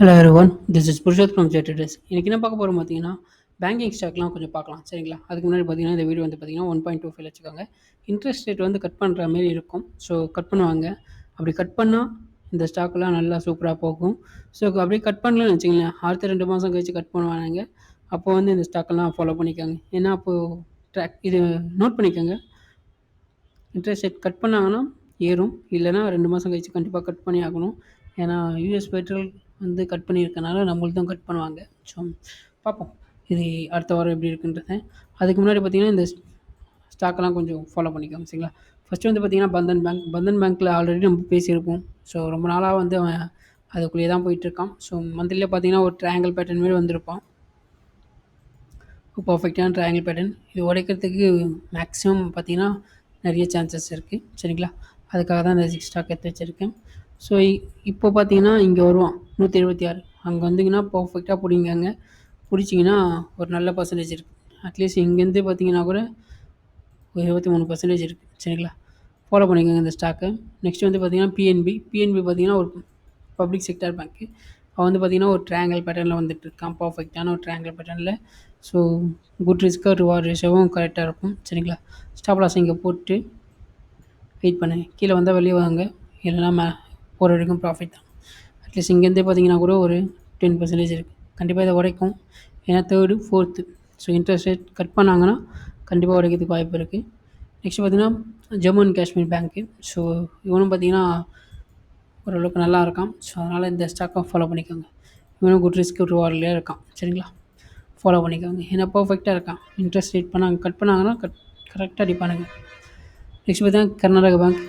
Hello one this is Purushoth from ஜெட்டடஸ் இன்றைக்கி என்ன பார்க்க போகிறோம் பார்த்தீங்கன்னா பேங்கிங் ஸ்டாக்லாம் கொஞ்சம் பார்க்கலாம். சரிங்களா? அதுக்கு முன்னாடி பார்த்தீங்கன்னா இந்த வீடியோ வந்து பார்த்தீங்கன்னா ஒன் பாயிண்ட் டூ ஃபைவ் வச்சுக்கோங்க. இன்ட்ரெஸ்ட் ரேட் வந்து கட் பண்ணுற மாதிரி இருக்கும். ஸோ கட் பண்ணுவாங்க. அப்படி கட் பண்ணால் இந்த ஸ்டாக்லாம் நல்லா சூப்பராக போகும். ஸோ அப்படியே கட் பண்ணலன்னு வச்சுங்களேன் அடுத்த ரெண்டு மாதம் கழிச்சு கட் பண்ணுவாங்க அப்போ வந்து இந்த ஸ்டாக்கெல்லாம் ஃபாலோ பண்ணிக்கோங்க. ஏன்னா அப்போது ட்ராக் இது நோட் பண்ணிக்கோங்க. இன்ட்ரெஸ்ட் ரேட் கட் பண்ணாங்கன்னா ஏறும். இல்லைனா ரெண்டு மாதம் கழிச்சு கண்டிப்பாக கட் பண்ணி ஆகணும். ஏன்னா யூஎஸ் பெட்ரோல் வந்து கட் பண்ணியிருக்கனால நம்மளுதும் கட் பண்ணுவாங்க. ஸோ பார்ப்போம் இது அடுத்த வாரம் எப்படி இருக்குன்றத. அதுக்கு முன்னாடி பார்த்திங்கன்னா இந்த ஸ்டாக்கெல்லாம் கொஞ்சம் ஃபாலோ பண்ணிக்கோங்க சரிங்களா? ஃபஸ்ட்டு வந்து பார்த்திங்கன்னா பந்தன் பேங்க் பந்தன் பேங்க்கில் ஆல்ரெடி நம்ம பேசியிருப்போம். ஸோ ரொம்ப நாளாக வந்து அவன் அதுக்குள்ளேயே தான் போயிட்டுருக்கான். ஸோ மந்த்லியில் பார்த்திங்கன்னா ஒரு ட்ரையாங்கிள் பேட்டர்ன் மாரி வந்திருப்பான். பர்ஃபெக்டான ட்ரையாங்கிள் பேட்டர்ன் இது உடைக்கிறதுக்கு மேக்ஸிமம் பார்த்திங்கன்னா நிறைய சான்சஸ் இருக்குது சரிங்களா? அதுக்காக தான் இந்த சிக்ஸ் ஸ்டாக் எடுத்து வச்சுருக்கேன். ஸோ இப்போ பார்த்தீங்கன்னா இங்கே வருவோம் நூற்றி எழுபத்தி ஆறு. அங்கே வந்தீங்கன்னா பர்ஃபெக்டாக பிடிங்காங்க. பிடிச்சிங்கன்னா ஒரு நல்ல பர்சன்டேஜ் இருக்குது அட்லீஸ்ட் இங்கேருந்து பார்த்தீங்கன்னா கூட ஒரு இருபத்தி மூணு பர்சன்டேஜ் இருக்குது சரிங்களா? ஃபாலோ பண்ணிக்கோங்க இந்த ஸ்டாக்கை நெக்ஸ்ட் வந்து பார்த்திங்கன்னா பிஎன்பி பிஎன்பி பார்த்திங்கன்னா ஒரு பப்ளிக் செக்டர் பேங்க்கு அவன் வந்து பார்த்திங்கன்னா ஒரு ட்ரையாங்கல் பேட்டர்னில் வந்துட்டு இருக்கான் பர்ஃபெக்டான ஒரு ட்ரையாங்கல் பேட்டர்னில் ஸோ குட் ரிஸ்க்கு ரிவார்ட் ரேஷோவும் கரெக்டாக இருக்கும். சரிங்களா? ஸ்டாப் லாஸ் இங்கே போட்டு வெயிட் பண்ணு கீழே வந்தால் வெளியே வாங்க. இல்லைனா மே போகிற வரைக்கும் ப்ராஃபிட் தான். அட்லீஸ்ட் இங்கேருந்தே பார்த்தீங்கன்னா கூட ஒரு டென் பர்சன்டேஜ் இருக்குது கண்டிப்பாக இதை உடைக்கும். ஏன்னா third fourth so interest rate cut பண்ணாங்கன்னா கண்டிப்பாக உடைக்கிறதுக்கு வாய்ப்பு இருக்குது நெக்ஸ்ட் பார்த்திங்கன்னா Jammu and Kashmir bank so இவனும் பார்த்திங்கன்னா ஓரளவுக்கு நல்லா இருக்கான். ஸோ அதனால் இந்த ஸ்டாக்கை ஃபாலோ பண்ணிக்கோங்க. இவனும் குட் ரிஸ்க் ரிவார்ட்லேயே இருக்கான். சரிங்களா? ஃபாலோ பண்ணிக்கோங்க. ஏன்னா பர்ஃபெக்டாக இருக்கான். இன்ட்ரெஸ்ட் ரேட் பண்ணாங்க கட் பண்ணாங்கன்னா கட் கரெக்டாக அடிப்பானுங்க. நெக்ஸ்ட் பார்த்தீங்கன்னா கர்நாடகா பேங்க்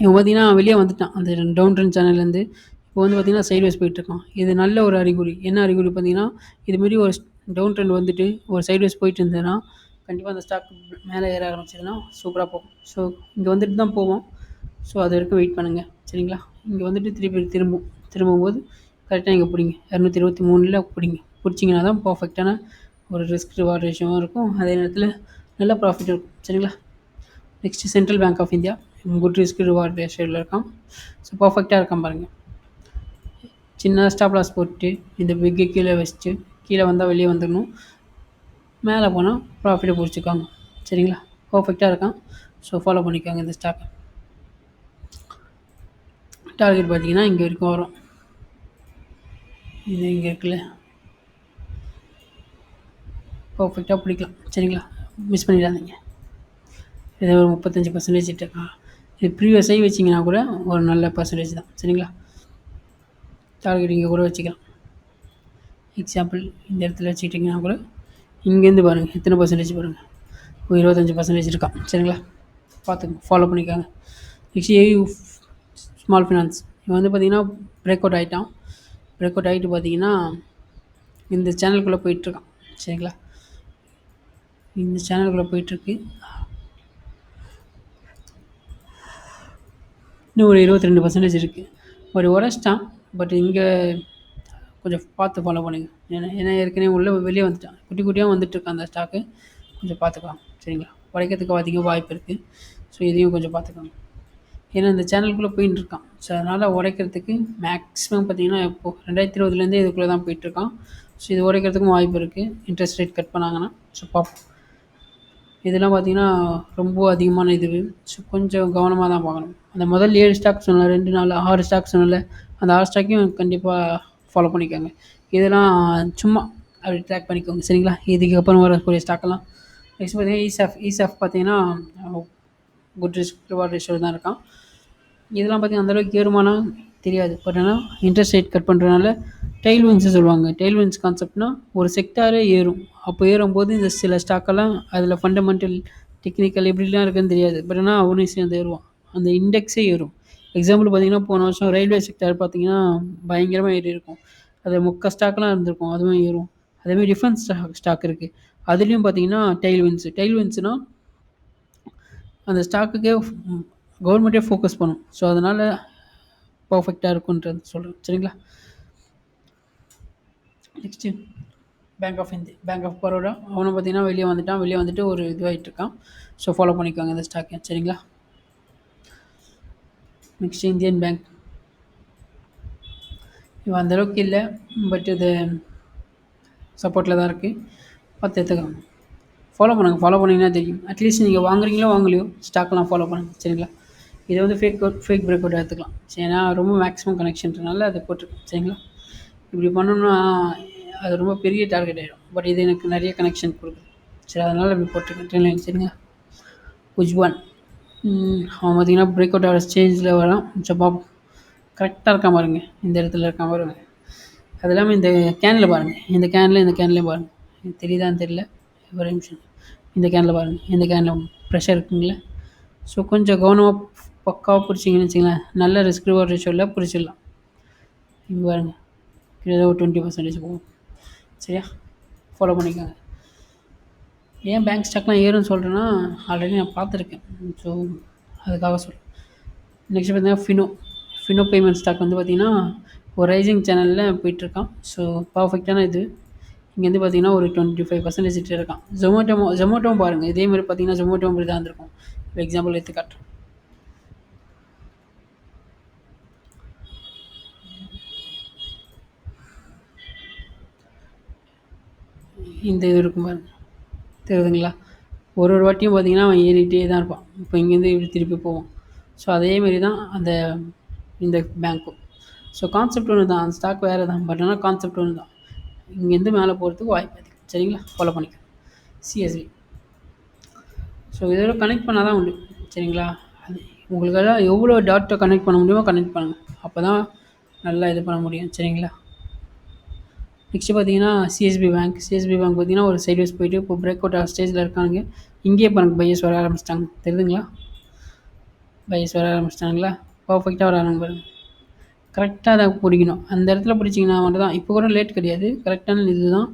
இவன் பார்த்தீங்கன்னா வெளியே வந்துட்டான். அந்த டவுன் ட்ரெண்ட் சேனல்லேருந்து இப்போ வந்து பார்த்திங்கன்னா சைட்வேஸ் போயிட்டுருக்கான். இது நல்ல ஒரு அறிகுறி. என்ன அறிகுறி பார்த்தீங்கன்னா இதுமாரி ஒரு டவுன் ட்ரெண்ட் வந்துட்டு ஒரு சைட்வேஸ் போயிட்டு இருந்ததுன்னா கண்டிப்பாக அந்த ஸ்டாக் மேலே ஏற ஆரம்பிச்சதுன்னா சூப்பராக போகும். ஸோ இங்கே வந்துட்டு தான் போவோம். ஸோ அது வரைக்கும் வெயிட் பண்ணுங்கள் சரிங்களா? இங்கே வந்துட்டு திருப்பி திரும்பும். திரும்பும்போது கரெக்டாக இங்கே பிடிங்க. இரநூத்தி இருபத்தி மூணில் பிடிங்க. பிடிச்சிங்கன்னா தான் பர்ஃபெக்டான ஒரு ரிஸ்க் ரிவார்ட் ரேஷியோவும் இருக்கும். அதே நேரத்தில் நல்ல ப்ராஃபிட் இருக்கும். சரிங்களா? Next central bank of India good risk reward ரேஷியோவில் இருக்கான் ஸோ பர்ஃபெக்டாக இருக்கான் பாருங்கள் சின்ன ஸ்டாப் லாஸ் போட்டு இந்த பிக்கு கீழே வச்சுட்டு கீழே வந்தால் வெளியே வந்துடணும் மேலே போனால் ப்ராஃபிட்டை பிடிச்சிக்காங்க. சரிங்களா? பர்ஃபெக்டாக இருக்கான் ஸோ ஃபாலோ பண்ணிக்கோங்க இந்த ஸ்டாக்கை டார்கெட் பார்த்தீங்கன்னா இங்கே வரைக்கும் வரும். இது இங்கே இருக்குல்ல. பர்ஃபெக்டாக பிடிக்கலாம். சரிங்களா? மிஸ் பண்ணிடாதீங்க. இதை ஒரு முப்பத்தஞ்சு பர்சன்டேஜ் இருக்கா? ப்ரீவியஸாகி வச்சிங்கன்னா கூட ஒரு நல்ல பர்சன்டேஜ் தான். சரிங்களா? டார்கெட் இங்கே கூட வச்சுக்கலாம். எக்ஸாம்பிள் இந்த இடத்துல வச்சுக்கிட்டிங்கன்னா கூட இங்கேருந்து பாருங்கள் எத்தனை பர்சன்டேஜ் பாருங்கள் ஒரு இருபத்தஞ்சி பர்சன்டேஜ் இருக்கான் சரிங்களா? பார்த்துங்க ஃபாலோ பண்ணிக்காங்க. நெக்ஸ்ட் ஏவி ஸ்மால் ஃபினான்ஸ் இவன் வந்து பார்த்திங்கன்னா பிரேக் அவுட் ஆகிட்டான் பிரேக் அவுட் ஆகிட்டு பார்த்தீங்கன்னா இந்த சேனலுக்குள்ளே போயிட்டுருக்கான் சரிங்களா? இந்த சேனலுக்குள்ளே போயிட்டுருக்கு இன்னும் ஒரு இருபத்தி ரெண்டு பர்சன்டேஜ் இருக்குது ஒரு உடச்சிட்டான் பட் இங்கே கொஞ்சம் பார்த்து ஃபாலோ பண்ணுங்க. ஏன்னா ஏன்னா ஏற்கனவே உள்ளே வெளியே வந்துட்டான். குட்டி குட்டியாக வந்துட்டுருக்கான் அந்த ஸ்டாக்கு கொஞ்சம் பார்த்துக்கலாம். சரிங்களா? உடைக்கிறதுக்கு அதிக வாய்ப்பு இருக்குது ஸோ இதையும் கொஞ்சம் பார்த்துக்கோங்க. ஏன்னா இந்த சேனலுக்குள்ளே போயின்னு இருக்கான். ஸோ அதனால் உடைக்கிறதுக்கு மேக்ஸிமம் பார்த்திங்கன்னா இப்போது ரெண்டாயிரத்தி இருபதுலேருந்தே இதுக்குள்ளே தான் போயிட்டுருக்கான். ஸோ இது உடைக்கிறதுக்கும் வாய்ப்பு இருக்குது இன்ட்ரெஸ்ட் ரேட் கட் பண்ணாங்கன்னா. ஸோ பார்ப்போம். இதெல்லாம் பார்த்திங்கன்னா ரொம்ப அதிகமான இது. ஸோ கொஞ்சம் கவனமாக தான் பார்க்கணும். அந்த முதல் ஏழு ஸ்டாக் சொன்னேன் ரெண்டு நாள் ஆறு ஸ்டாக் சொன்னல அந்த ஆறு ஸ்டாக்கையும் கண்டிப்பாக ஃபாலோ பண்ணிக்கோங்க. இதெல்லாம் சும்மா அப்படி ட்ராக் பண்ணிக்கோங்க சரிங்களா? இதுக்கப்புறம் வரக்கூடிய ஸ்டாக்கெல்லாம் நெக்ஸ்ட் பார்த்தீங்கன்னா ஈசாஃப் ஈசாஃப் பார்த்தீங்கன்னா குட் ரிஸ்க் ரிவார்ட் ரேஷியோ தான் இருக்கான். இதெல்லாம் பார்த்திங்கன்னா அந்தளவுக்கு ஏறுமானா தெரியாது. பட் ஆனால் இன்ட்ரெஸ்ட் ரேட் கட் பண்ணுறதுனால டெய்ல்வின்ஸு சொல்லுவாங்க. டெய்ல்வின்ஸ் கான்செப்ட்னா ஒரு செக்டாரே ஏறும். அப்போ ஏறும்போது இந்த சில ஸ்டாக்கெல்லாம் அதில் ஃபண்டமெண்டல் டெக்னிக்கல் எப்படிலாம் இருக்குன்னு தெரியாது. பட் ஆனால் அவனையும் சேர்ந்து ஏறுவான். அந்த இண்டெக்ஸே ஏறும். எக்ஸாம்பிள் பார்த்தீங்கன்னா போன வருஷம் ரயில்வே செக்டர் பார்த்தீங்கன்னா பயங்கரமாக ஏறி இருக்கும். அது முக்க ஸ்டாக்லாம் இருந்திருக்கும். அதுவும் ஏறும். அதேமாதிரி டிஃபென்ஸ் ஸ்டாக் ஸ்டாக் இருக்குது அதுலேயும் பார்த்தீங்கன்னா டெய்ல்வின்ஸு டெய்ல்வின்ஸ்னால் அந்த ஸ்டாக்குக்கே கவர்மெண்ட்டே ஃபோக்கஸ் பண்ணும். ஸோ அதனால் பர்ஃபெக்டாக இருக்குன்றது சொல்கிறேன் சரிங்களா? Next bank of India bank of Baroda அவனை பார்த்தீங்கன்னா வெளியே வந்துட்டான். வெளியே வந்துட்டு ஒரு இதுவாகிட்டு இருக்கான். ஸோ ஃபாலோ பண்ணிக்கோங்க இந்த ஸ்டாக்கை சரிங்களா? நெக்ஸ்ட் இந்தியன் பேங்க் இவன் அந்தளவுக்கு இல்லை பட் இது சப்போர்ட்டில் தான் இருக்குது பார்த்து எடுத்துக்கலாம். ஃபாலோ பண்ணுங்கள் ஃபாலோ பண்ணிங்கன்னா தெரியும். அட்லீஸ்ட் நீங்கள் வாங்குறீங்களோ வாங்கலையோ ஸ்டாக்லாம் ஃபாலோ பண்ணுங்கள் சரிங்களா? இது வந்து fake out fake break out எடுத்துக்கலாம். சரி ஏன்னா ரொம்ப மேக்ஸிமம் கனெக்ஷன்றனால அதை போட்டிருக்கேன் சரிங்களா? இப்படி பண்ணோம்னா அது ரொம்ப பெரிய டார்கெட் ஆகிடும் பட் இது எனக்கு நிறைய கனெக்ஷன் கொடுக்குது. சரி அதனால் இப்படி போட்டிருக்கேன் ட்ரெயின் லைன் சரிங்களா உஜ்வான் அவன் பார்த்தீங்கன்னா பிரேக் அவுட் ஆகிற ஸ்டேஜில் வரான். கொஞ்சம் கரெக்டாக இருக்கான் பாருங்க. இந்த இடத்துல இருக்கான் பாருங்க. அது இல்லாமல் இந்த கேனில் பாருங்கள் இந்த கேனில் இந்த கேன்லேயும் பாருங்கள் தெரியுதான்னு தெரியல. ஒரு நிமிஷம். இந்த கேனில் பாருங்கள் இந்த கேனில் ப்ரெஷர் இருக்குங்களே. ஸோ கொஞ்சம் கவனமாக பக்காவாக பிடிச்சிங்கன்னு வச்சிங்களேன் நல்ல ரிஸ்க் ரிவார்ட் ரேஷோவில் பிடிச்சிடலாம். இங்கே பாருங்கள் கிட்டத்தட்ட ஒரு டுவெண்ட்டி பர்சன்டேஜ் போகும். சரியா? ஃபாலோ பண்ணிக்கோங்க. ஏன் பேங்க் ஸ்டாக்லாம் ஏறும்னு சொல்கிறேன்னா ஆல்ரெடி நான் பார்த்துருக்கேன். ஸோ அதுக்காக சொல்கிறேன் நெக்ஸ்ட் பார்த்தீங்கன்னா ஃபினோ ஃபினோ பேமெண்ட் ஸ்டாக் வந்து பார்த்திங்கன்னா ஒரு ரைசிங் சேனலில் போயிட்டுருக்கான். ஸோ பர்ஃபெக்டான இது. இங்கே வந்து பார்த்தீங்கன்னா ஒரு டுவெண்ட்டி ஃபைவ் பர்சன்டேஜ் இட்டு இருக்கான் ஜொமேட்டோ ஜொமேட்டோவும் பாருங்கள் இதே மாதிரி பார்த்தீங்கன்னா ஜொமேட்டோ மாதிரி தான் இருந்திருக்கும். இப்போ எக்ஸாம்பிள் எடுத்து காட்டுறேன். இந்த இது இருக்கும் பாருங்கள் தெரியுதுங்களா? ஒரு ஒரு வாட்டியும் பார்த்தீங்கன்னா அவன் ஏறிகிட்டே தான் இருப்பான். இப்போ இங்கேருந்து இப்படி திருப்பி போவான். ஸோ அதேமாரி தான் அந்த இந்த பேங்க்கும் ஸோ கான்செப்ட் ஒன்று தான். அந்த ஸ்டாக் வேறு தான். பட் ஆனால் கான்செப்ட் ஒன்று தான். இங்கேருந்து மேலே போகிறதுக்கு வாய்ப்பு அதிகம். சரிங்களா? ஃபாலோ பண்ணிக்கலாம் சிஎஸ்வி ஸோ இதோட கனெக்ட் பண்ணால் தான் உண்டு. சரிங்களா? அது உங்களுக்கெல்லாம் எவ்வளோ டாட்டை கனெக்ட் பண்ண முடியுமோ கனெக்ட் பண்ணுங்கள் அப்போ தான் நல்லா இது பண்ண முடியும். சரிங்களா? நெக்ஸ்ட்டு பார்த்தீங்கன்னா சிஎஸ்பி பேங்க் சிஎஸ்பி பேங்க் பார்த்தீங்கன்னா ஒரு சைட்வேஸ் போயிட்டு இப்போ பிரேக் அவுட் ஆஃப் ஸ்டேஜில் இருக்காங்க இங்கேயே பாருங்க பையஸ் வர ஆரம்பிச்சிட்டாங்க. தெரியுதுங்களா? பையஸ் வர ஆரம்பிச்சிட்டாங்களா? பர்ஃபெக்டாக வர ஆரம்பிப்பாங்க கரெக்டாக அதை பிடிக்கணும். அந்த இடத்துல பிடிச்சிங்கன்னா மட்டும் தான் இப்போ கூட லேட் கிடையாது. கரெக்டான இது தான்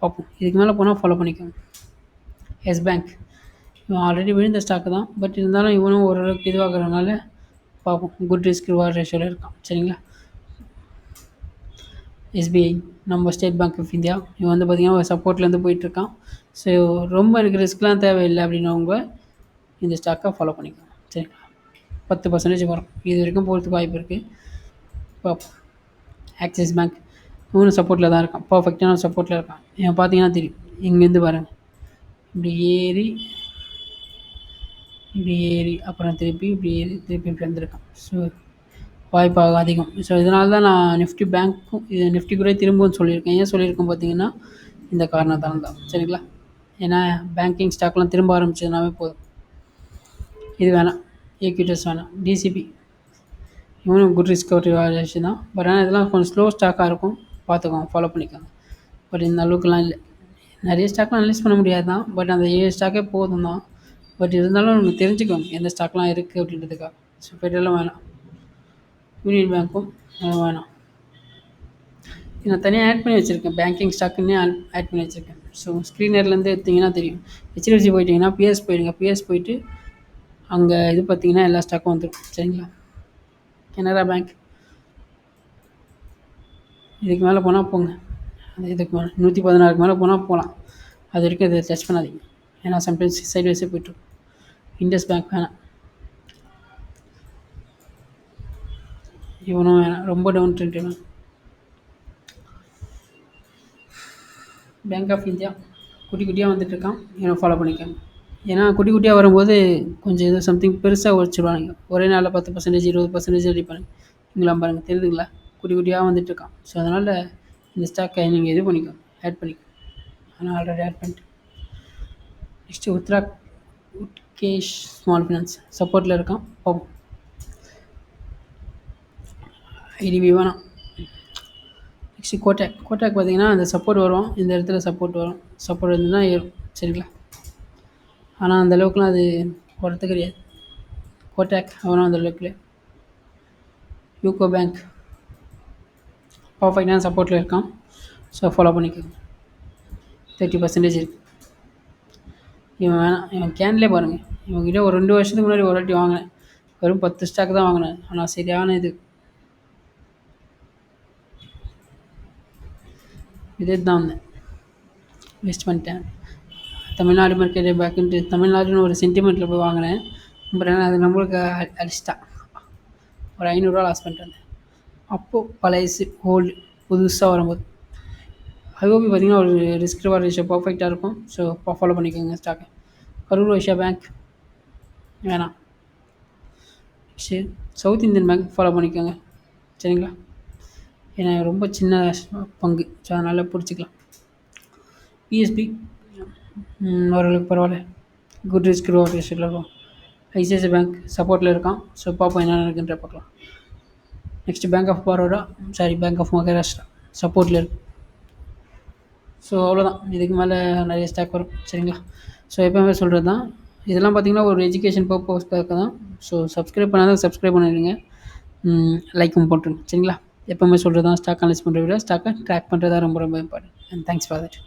பார்ப்போம். இதுக்கு மேலே போனால் ஃபாலோ பண்ணிக்கோங்க. எஸ் பேங்க் இவன் ஆல்ரெடி விழுந்த ஸ்டாக்கு தான். பட் இருந்தாலும் இவனும் ஓரளவுக்கு இதுவாகிறதுனால பார்ப்போம். குட் ரிஸ்க் ரிவார்ட் ரேஷோவில் இருக்கான். சரிங்களா? எஸ்பிஐ நம்ம ஸ்டேட் பேங்க் ஆஃப் இந்தியா இவன் வந்து பார்த்திங்கன்னா ஒரு சப்போர்ட்லேருந்து போயிட்டுருக்கான். ஸோ ரொம்ப எனக்கு ரிஸ்க்லாம் தேவையில்லை அப்படின்னவங்க இந்த ஸ்டாக்கை ஃபாலோ பண்ணிக்கலாம் சரிங்களா? பத்து பர்சன்டேஜ் வரும். இது வரைக்கும் போகிறதுக்கு வாய்ப்பு இருக்குது பார்ப்போம் ஆக்சிஸ் பேங்க் இவனும் சப்போர்ட்டில் தான் இருக்கான். பர்ஃபெக்டான சப்போர்ட்டில் இருக்கான். இவன் பார்த்தீங்கன்னா தெரியும். இங்கேருந்து பாருங்கள் இப்படி ஏறி இப்படி ஏறி அப்புறம் திருப்பி இப்படி ஏறி திருப்பி இப்படி வந்திருக்கான். ஸோ வாய்ப்பாக அதிகம். ஸோ இதனால தான் நான் நிஃப்டி பேங்க்கும் இது நிஃப்டி கூட திரும்பவும் சொல்லியிருக்கேன். ஏன் சொல்லியிருக்கேன் பார்த்தீங்கன்னா இந்த காரணத்தால் தான். சரிங்களா? ஏன்னா பேங்கிங் ஸ்டாக்லாம் திரும்ப ஆரம்பிச்சதுனாவே போதும். இது வேணாம். ஏக்யூட்டஸ் வேணாம். டிசிபி இவனும் குட் ரிஸ்கவரி வேல்யூஷன் தான். பட் ஆனால் இதெல்லாம் கொஞ்சம் ஸ்லோ ஸ்டாக்காக இருக்கும். பார்த்துக்கோங்க. ஃபாலோ பண்ணிக்கோங்க. பட் இந்த அளவுக்குலாம் இல்லை. நிறைய ஸ்டாக்லாம் அனலைஸ் பண்ண முடியாது தான். பட் அந்த ஏழு ஸ்டாக்கே போதும் தான். பட் இருந்தாலும் நம்ம தெரிஞ்சுக்கோங்க எந்த ஸ்டாக்லாம் இருக்குது அப்படின்றதுக்காக. ஸோ பெட்ரோலும் வேணாம். யூனியன் பேங்க்கும் வேணாம். நான் தனியாக ஆட் பண்ணி வச்சுருக்கேன். பேங்கிங் ஸ்டாக்குன்னே ஆட் பண்ணி வச்சுருக்கேன். ஸோ ஸ்க்ரீனர்லேருந்து எடுத்திங்கன்னா தெரியும். ஹெச்டிஎஃப்சி போயிட்டிங்கன்னா பிஎஸ் போயிடுங்க. பிஎஸ் போயிட்டு அங்கே இது பார்த்தீங்கன்னா எல்லா ஸ்டாக்கும் வந்துடும். சரிங்களா? கனரா பேங்க். இதுக்கு மேலே போனால் போங்க. அது இதுக்கு மேலே நூற்றி பதினாறுக்கு மேலே போனால் போகலாம் அது வரைக்கும் இதை டச் பண்ணாதீங்க. ஏன்னா சம்டைம்ஸ் சைட் வைஸே போய்ட்டுருக்கும் இண்டஸ் பேங்க் வேணாம். இவனும் வேணாம் ரொம்ப டவுன் ட்ரெண்ட் இவன் பேங்க் ஆஃப் இந்தியா குட்டி குட்டியாக வந்துட்டுருக்கான் இவனை ஃபாலோ பண்ணிக்கோங்க. ஏன்னா குட்டி குட்டியாக வரும்போது கொஞ்சம் ஏதோ சம்திங் பெருசாக உழைச்சிடுவானுங்க ஒரே நாளில் பத்து பர்சன்டேஜ் இருபது பர்சன்டேஜ் அடிப்பானுங்க இங்கெல்லாம் பாருங்கள் தெரியுதுங்களா? குட்டி குட்டியாக வந்துட்டுருக்கான் ஸோ அதனால் இந்த ஸ்டாக்கை நீங்கள் இது பண்ணிக்கோங்க ஆட் பண்ணிக்கோங்க ஆனால் ஆல்ரெடி ஆட் பண்ணிட்டு நெக்ஸ்ட்டு உத்ரா உட்கேஷ் ஸ்மால் ஃபினான்ஸ் சப்போர்ட்டில் இருக்கான். பார்ப்போம் ஐடிபி வேணாம் நெக்ஸ்ட்டு கோட்டாக் கோட்டாக் பார்த்தீங்கன்னா அந்த சப்போர்ட் வரும். இந்த இடத்துல சப்போர்ட் வரும். சப்போர்ட் இருந்துன்னா ஏறும். சரிங்களா? ஆனால் அந்த அளவுக்குலாம் அது வரது கிடையாது. கோட்டாக் அவனும் அந்த அளவுக்கு யூகோ பேங்க் பர்ஃபெக்டான சப்போர்ட்டில் இருக்கான். ஸோ ஃபாலோ பண்ணிக்கோங்க. தேர்ட்டி பர்சன்டேஜ் இருக்குது இவன் வேணாம். இவன் கேன்லேயே பாருங்கள் இவங்ககிட்ட ஒரு ரெண்டு வருஷத்துக்கு முன்னாடி ஒரு வாட்டி வாங்கினேன். வெறும் பத்து ஸ்டாக் தான் வாங்கினேன். ஆனால் சரியான இது. இதே தான் வந்தேன் வேஸ்ட் பண்ணிட்டேன் தமிழ்நாடு மார்க்கெட்டு பேக்குன்ட்டு தமிழ்நாடுன்னு ஒரு சென்டிமெண்ட்டில் போய் வாங்கினேன். பட் ஆனால் அது நம்மளுக்கு அடிச்சிட்டா. ஒரு ஐநூறுரூவா லாஸ் பண்ணிட்டு வந்தேன் அப்போது பழையசு ஓல்டு புதுசாக வரும்போது. ஐஓபி பார்த்தீங்கன்னா ஒரு ரிஸ்க் ரிவார்ட் ரேஷியோ பர்ஃபெக்டாக இருக்கும். ஸோ ஃபாலோ பண்ணிக்கோங்க ஸ்டாக்கை கரூர் வைஷ்யா பேங்க் வேணாம். சரி சவுத் இந்தியன் பேங்க் ஃபாலோ பண்ணிக்கோங்க. சரிங்களா? ஏன்னா ரொம்ப சின்ன பங்கு. ஸோ அதனால் பிடிச்சிக்கலாம். பிஎஸ்பி ஓரளவுக்கு பரவாயில்ல. குட் ரிஸ்க் ரோ ரேஷியோவில் இருக்கும் ஐசிஐசிஐ பேங்க் சப்போர்ட்டில் இருக்கான். ஸோ பார்ப்போம் என்ன இருக்குன்ற பார்க்கலாம் next bank of Baroda sorry bank of Maharashtra சப்போர்ட்டில் இருக்கு. ஸோ அவ்வளோதான் இதுக்கு மேலே நிறைய ஸ்டாக் வரும். சரிங்களா? ஸோ எப்போவுமே சொல்கிறது தான் இதெல்லாம் பார்த்தீங்கன்னா ஒரு எஜுகேஷன் பர்பஸ்க்காக தான். ஸோ சப்ஸ்கிரைப் பண்ணாதான் சப்ஸ்கிரைப் பண்ணிடுங்க. லைக்கும் போட்டுருங்க. சரிங்களா? எப்போவுமே சொல்கிறது தான் ஸ்டாக் அனலைஸ் பண்ணுறத விட ஸ்டாக்கை ட்ராக் பண்ணுறது தான் ரொம்ப ரொம்ப important and thanks for that